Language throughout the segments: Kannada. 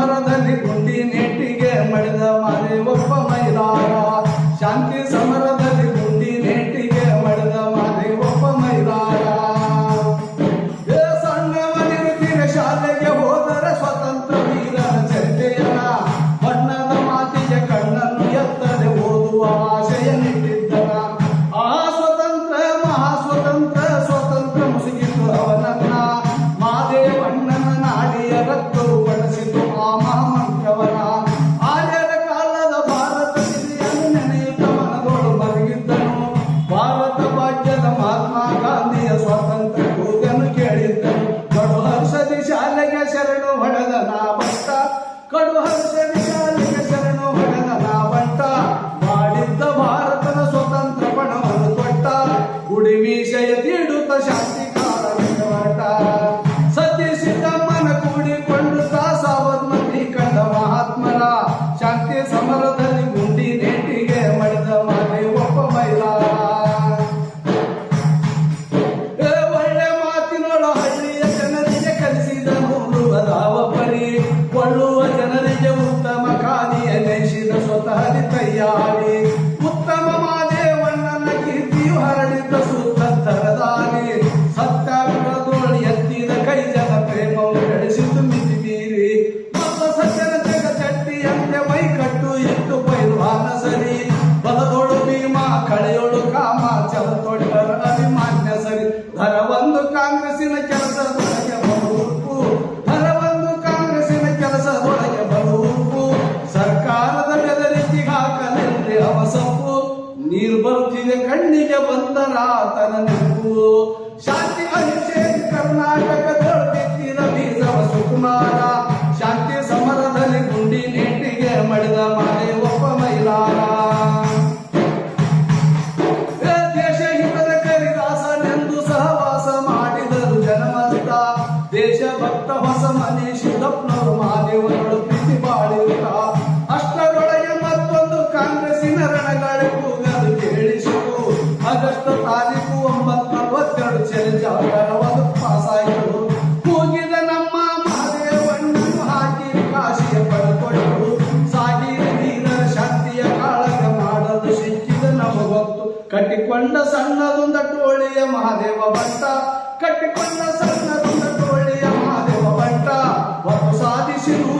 ಸಮರದಲ್ಲಿ Yahweh. ಕಟ್ಟಿಕೊಂಡ ಸಣ್ಣದೊಂದ ಟೋಳಿಯ ಮಹಾದೇವ ಭಟ್ಟ ಕಟ್ಟಿಕೊಂಡ ಸಣ್ಣದೊಂದ ಟೋಳಿಯ ಮಹಾದೇವ ಭಟ್ಟ ಒಂದು ಸಾಧಿಸಿರು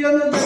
yanında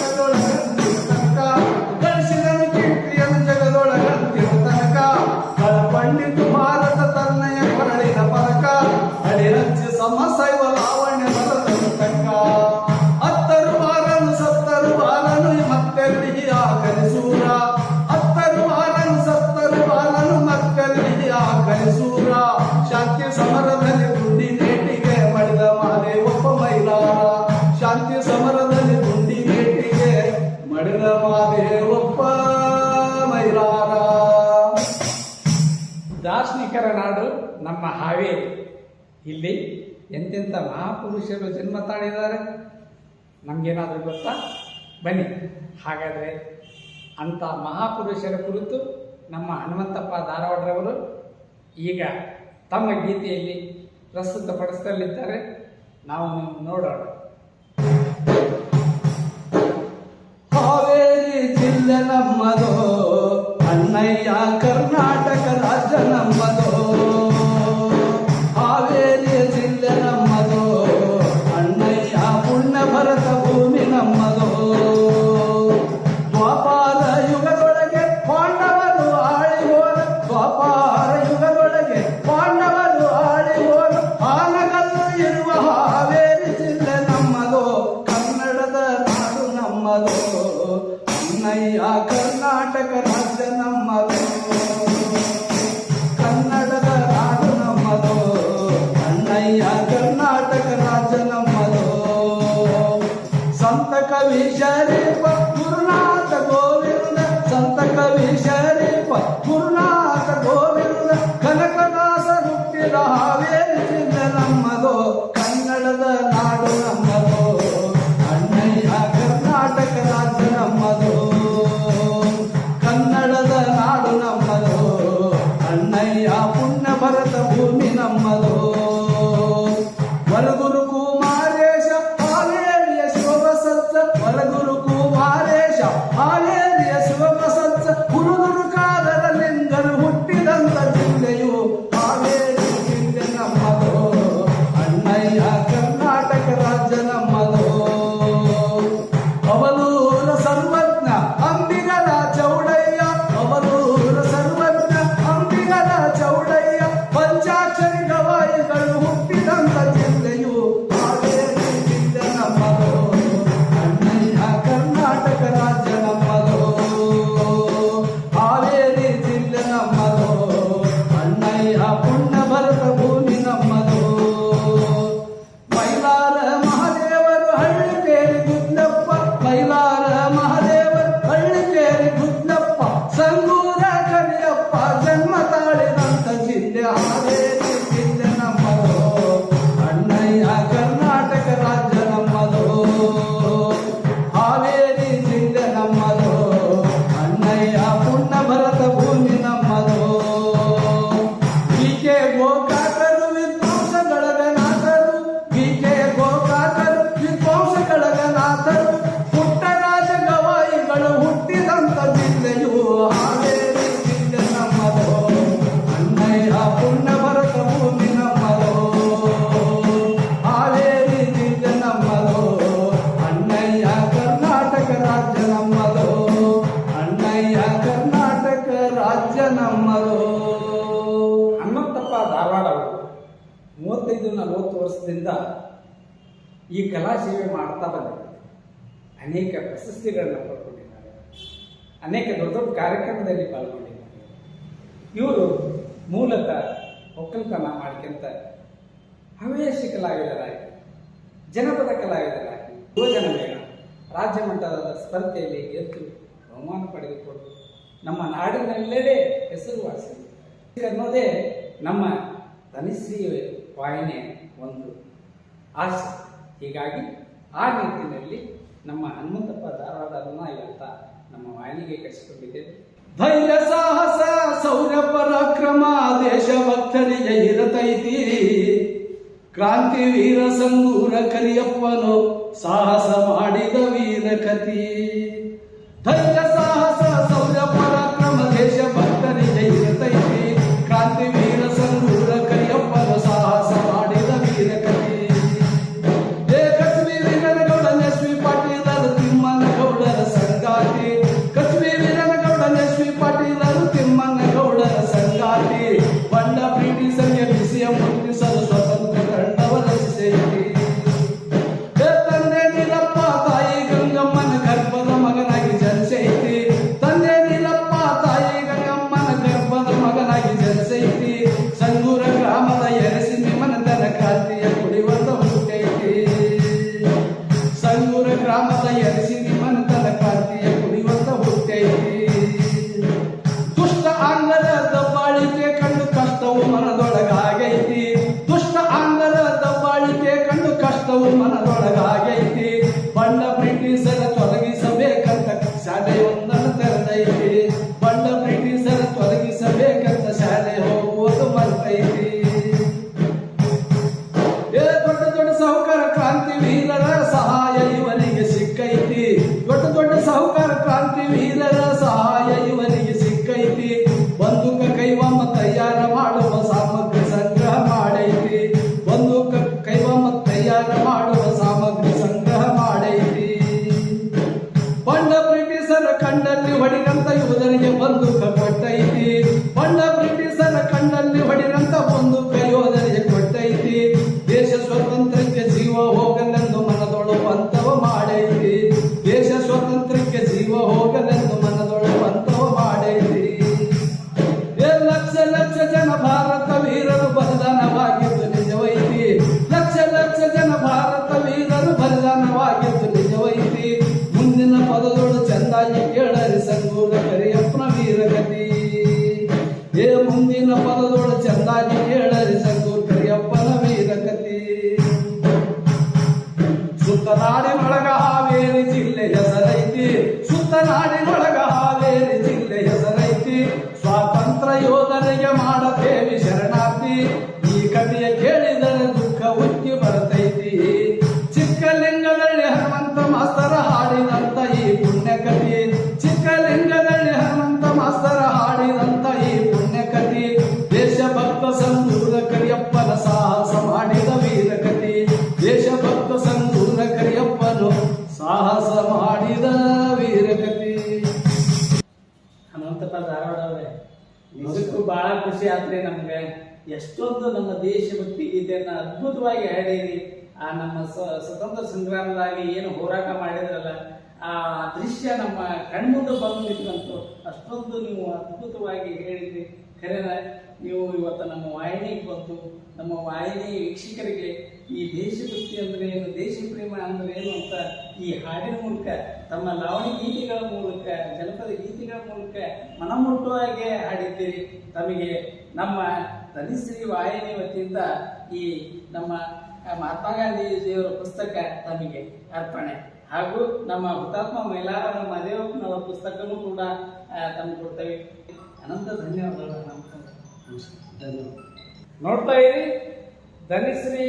ಇಲ್ಲಿ ಎಂತೆಂಥ ಮಹಾಪುರುಷರು ಜನ್ಮ ತಾಳಿದ್ದಾರೆ? ನಮಗೇನಾದರೂ ಗೊತ್ತಾ? ಬನ್ನಿ. ಹಾಗಾದರೆ ಅಂಥ ಮಹಾಪುರುಷರ ಕುರಿತು ನಮ್ಮ ಹನುಮಂತಪ್ಪ ಧಾರವಾಡರವರು ಈಗ ತಮ್ಮ ಗೀತೆಯಲ್ಲಿ ಪ್ರಸ್ತುತಪಡಿಸಲಿದ್ದಾರೆ ನಾವು ನೋಡೋಣ. ಜಿಲ್ಲೆ ನಮ್ಮದು, ಅಣ್ಣಯ್ಯ ಕರ್ನಾಟಕ ರಾಜ್ಯ ನಮ್ಮ భరత భూమి నమ్మదో. వరగురు ರಾಜ್ಯ ನಮ್ಮದು. ಹನುಮಂತಪ್ಪ ಧಾರವಾಡ ಅವರು ಮೂವತ್ತೈದು ನಲವತ್ತು ವರ್ಷದಿಂದ ಈ ಕಲಾ ಸೇವೆ ಮಾಡ್ತಾ ಬಂದಿದ್ದಾರೆ. ಅನೇಕ ಪ್ರಶಸ್ತಿಗಳನ್ನು ಪಡ್ಕೊಂಡಿದ್ದಾರೆ. ಅನೇಕ ದೊಡ್ಡ ದೊಡ್ಡ ಕಾರ್ಯಕ್ರಮದಲ್ಲಿ ಪಾಲ್ಗೊಂಡಿದ್ದಾರೆ. ಇವರು ಮೂಲತಃ ಒಕ್ಕಲ್ತನ ಮಾಡ್ಕೊಂತ ಹವ್ಯಾಸಿ ಕಲಾವಿದರಾಗಿ ಜನಪದ ಕಲಾವಿದರಾಗಿ, ಯುವಜನ ಮೇಳ, ರಾಜ್ಯ ಮಟ್ಟದ ಸ್ಪರ್ಧೆಯಲ್ಲಿ ಗೆದ್ದು ಬಹುಮಾನ ಪಡೆದುಕೊಂಡು ನಮ್ಮ ನಾಡಿನಲ್ಲೇ ಹೆಸರುವಾಸಿ ಅನ್ನೋದೇ ನಮ್ಮ ತನಿಸ್ರೀ ವಾಹಿನಿಯ ಒಂದು ಆಸೆ. ಹೀಗಾಗಿ ಆ ನಿಟ್ಟಿನಲ್ಲಿ ನಮ್ಮ ಹನುಮಂತಪ್ಪ ಧಾರವಾಡದನ್ನ ಇವತ್ತ ನಮ್ಮ ವಾಹಿನಿಗೆ ಕಳಿಸಿಕೊಂಡಿದ್ದೇವೆ ಧೈರ್ಯ, ಸಾಹಸ ಸೌರ್ಯ ಪರಾಕ್ರಮ ದೇಶ ಭಕ್ತರಿಗೆ ಇರತೈತಿ ಕ್ರಾಂತಿ ವೀರ ಸಂಗೂರ ಕರಿಯಪ್ಪನು ಸಾಹಸ ಮಾಡಿದ ವೀರ ಕತಿ ಧೈರ್ಯ bater. ಕ್ರಾಂತಿ ಎಷ್ಟೊಂದು ನಮ್ಮ ದೇಶಭಕ್ತಿ ಗೀತೆಯನ್ನ ಅದ್ಭುತವಾಗಿ ಹಾಡಿರಿ ಆ ನಮ್ಮ ಸ್ವ- ಸ್ವತಂತ್ರ ಸಂಗ್ರಾಮದಾಗಿ ಏನು ಹೋರಾಟ ಮಾಡಿದ್ರಲ್ಲ, ಆ ದೃಶ್ಯ ನಮ್ಮ ಕಣ್ಮುಂದೆ ಬಂದು ಅಷ್ಟೊಂದು ನೀವು ಅದ್ಭುತವಾಗಿ ಹೇಳಿದ್ರಿ. ಖರೇನ, ನೀವು ಇವತ್ತು ನಮ್ಮ ವಾಹಿನಿಗೆ ಬಂತು ನಮ್ಮ ವಾಹಿನಿ ವೀಕ್ಷಕರಿಗೆ ಈ ದೇಶಭಕ್ತಿ ಅಂದ್ರೆ ಏನು, ದೇಶ ಪ್ರೇಮ ಅಂದ್ರೆ ಏನು ಅಂತ ಈ ಹಾಡಿನ ಮೂಲಕ, ತಮ್ಮ ಲಾವಣಿ ಗೀತೆಗಳ ಮೂಲಕ, ಜನಪದ ಗೀತೆಗಳ ಮೂಲಕ ಮನಮುಟ್ಟುವಾಗೆ ಹಾಡಿದ್ದೀರಿ. ತಮಗೆ ನಮ್ಮ ಧನಿಶ್ರೀ ವಾಹಿನಿ ವತಿಯಿಂದ ಈ ನಮ್ಮ ಮಹಾತ್ಮ ಗಾಂಧೀಜಿಯವರ ಪುಸ್ತಕ ತಮಗೆ ಅರ್ಪಣೆ. ಹಾಗೂ ನಮ್ಮ ಹುತಾತ್ಮ ಮೈಲಾರ ಮದೇವಪ್ಪನವರ ಪುಸ್ತಕನೂ ಕೂಡ ತಮ್ಮ ಕೊಡ್ತೇವೆ. ಅನಂತ ಧನ್ಯವಾದಗಳು ಧನ್ಯವಾದ ನೋಡ್ತಾ ಇರಿ ಧನಿಶ್ರೀ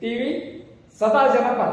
ಟಿವಿ ಸದಾ ಜನಪದ